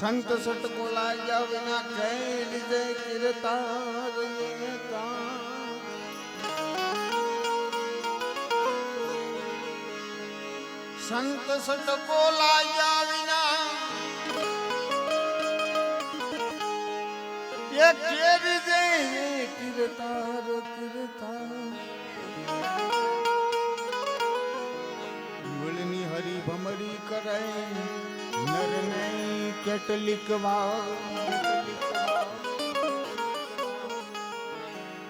સંત સટકો લાગ્યા વિના કઈ લીધે કિરતા સંત સટકો લાગ્યા વિના એ કેરી દે કીર્તાર કીર્તાર. કેટલીક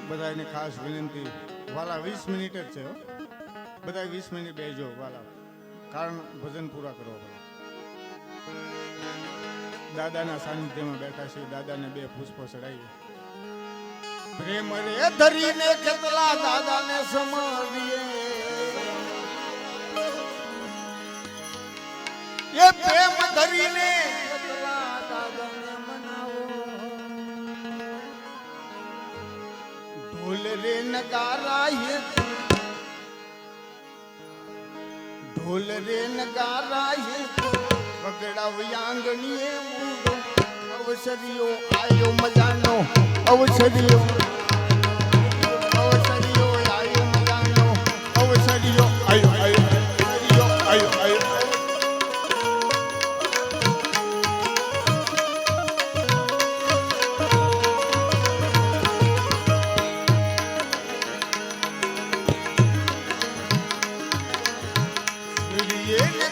બધાને ખાસ વિનંતી વાલા વીસ મિનિટ જ છે બધા વીસ મિનિટ બેજો વાલા કારણ ભજન પૂરા કરવા પડે. દાદાના સાનિધ્યમાં બેઠા છે, દાદાને બે પુષ્પો ચડાવી પ્રેમ રે ધરીને કેટલા દાદાને સમાવીએ. એ પ્રેમ ધરીને રે નગારા હે ઢોલ રે નગારાય હે વગડા વ્યાંગણીએ મૂડો અવસરીઓ આયો મજાનો અવસરીઓ yeah.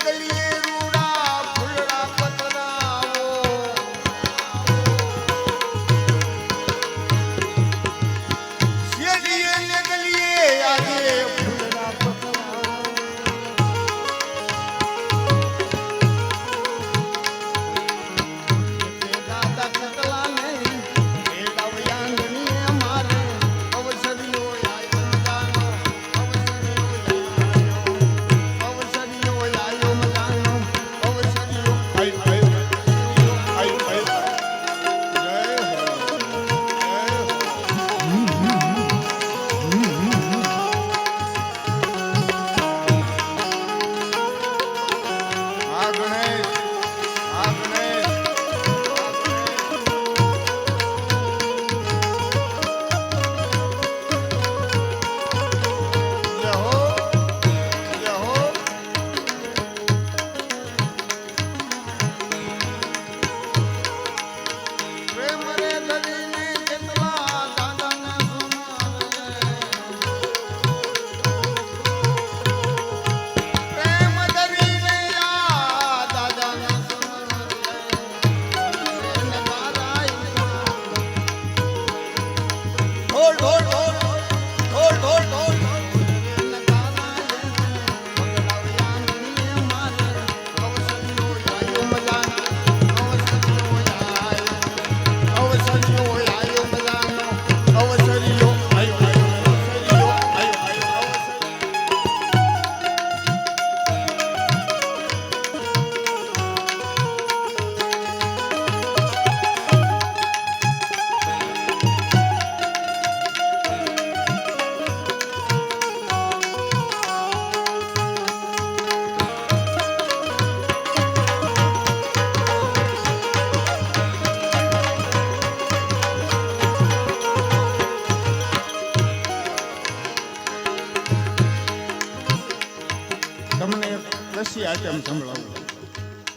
આઈટમ સંભળાવું.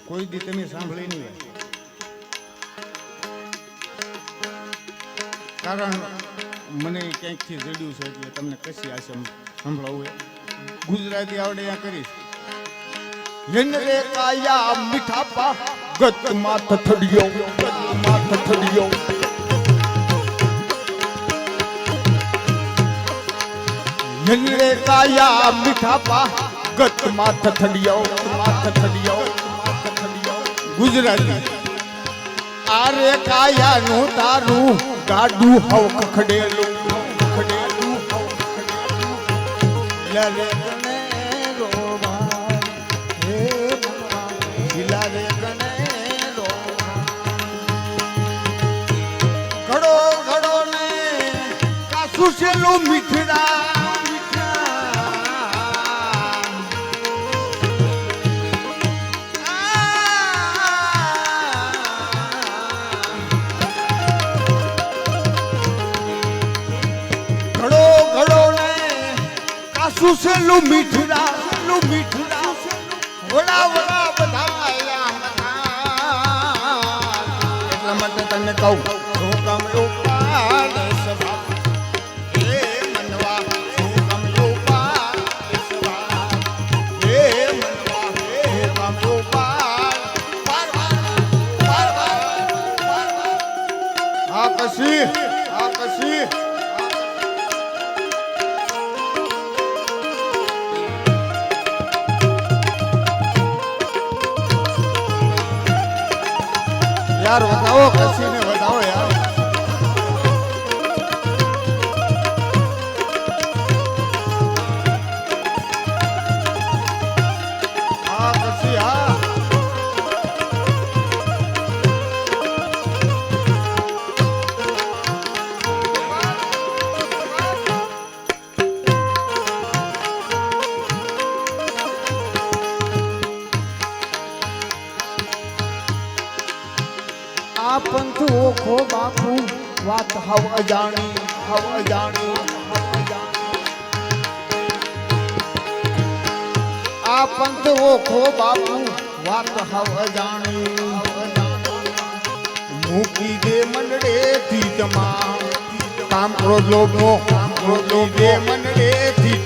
કોઈ દી તમે સાંભળી નહીં કારણ મને ક્યાંકથી જડ્યું છે એટલે તમને કશી આશમ સંભળાવું ગુજરાતી આવડે ત્યાં કરીશ. હેન કાયા મીઠા પા ગત માથ થડિયો ગત માથ થડિયો હેન કાયા મીઠા પા ગત માથ થડિયો માથ થડિયો ગુજરાતી. આરે કાયા નું તારું ગાડું હવ ખડેલું ખડેલું લરે ઘડો ઘડો ને કાસુ મીઠડા મીઠડા. સુસેલું મીઠડા સુસેલું મીઠડા. વડા વડા બધા આયા. એટલા માટે તને કહું હે મનવા, શું કામ ઉપાડે સભા? હે મનવા હે કામ ઉપાડ વાર વાર વાર વાર વાર વાર આ કશી. યાર વધાવો કશીને વધાવો યાર. બાપુ વાત હવ અજાણી હવ અજાણી. આ પંથ ઓખો બાપુ, વાત હવ અજાણી. મૂકી દે મનડે થી તમામ. કામ ક્રોધ લોભ કામ ક્રોધ લોભ મનડે થી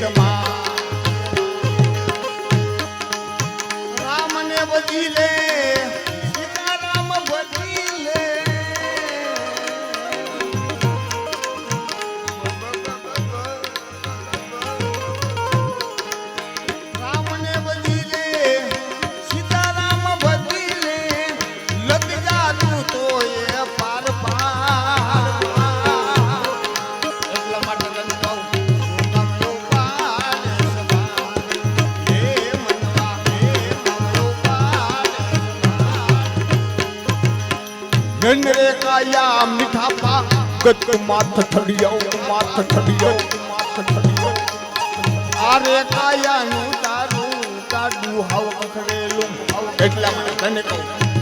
ગત માથ ઠડિયો માથ ઠડિયો માથ ઠડિયો આરે કાયા નું તારું કાડું હવ કખડેલું એટલા મને તને કહું.